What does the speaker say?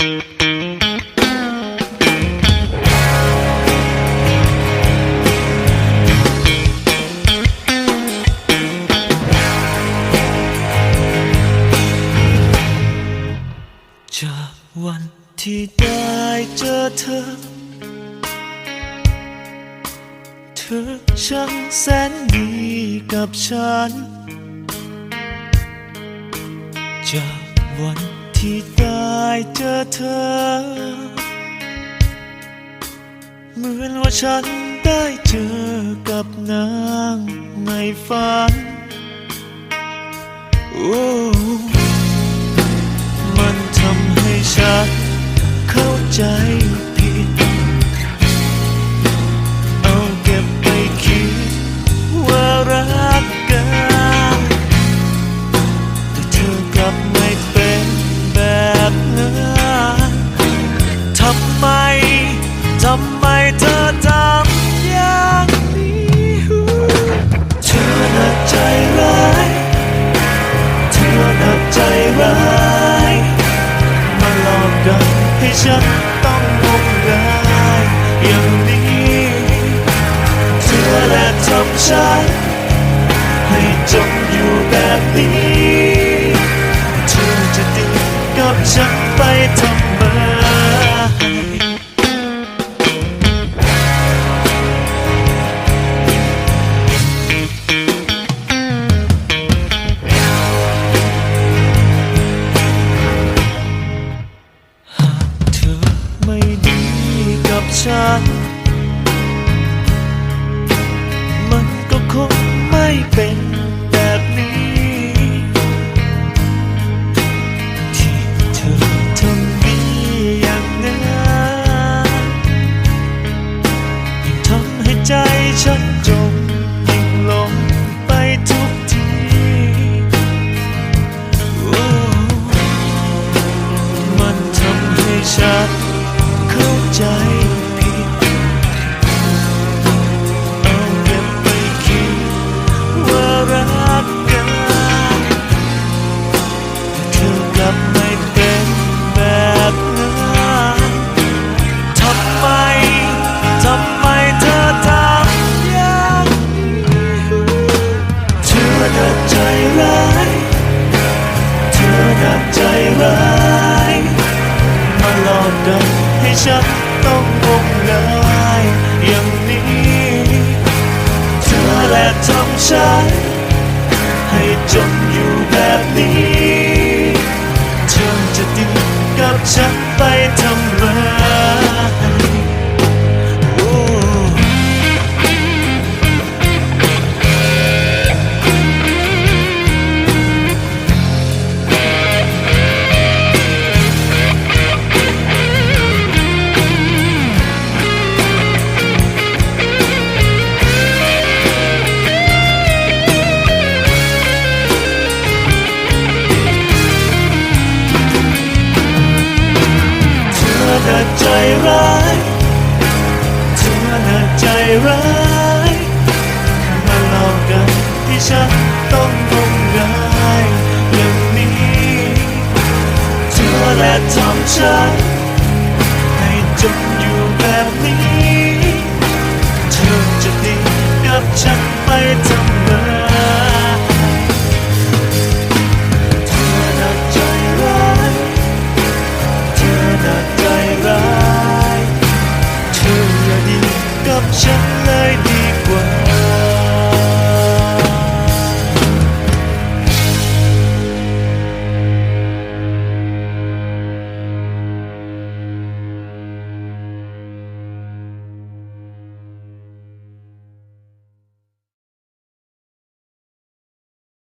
จากวันที่ได้เจอเธอ เธอช่างแสนดีกับฉัน จากวันที่ได้ เจอเธอ เหมือนว่าฉันได้เจอกับนางในฝันโอ้มันทำให้ฉันเข้าใจ มาหลอกกันให้ฉันต้องงมงายอย่างนี้เธอและทำฉันให้จมอยู่แบบนี้เธอจะดีกับฉันไปทำ ฉัน มันก็คงไม่เป็น หลอกกันให้ฉันต้องงมงายอย่างนี้ เธอแหละทำฉัน ฉันต้องงมงายอย่างนี้เธอแหละทำฉันให้จมอยู่แบบนี้ เธอจะดีกับฉันไป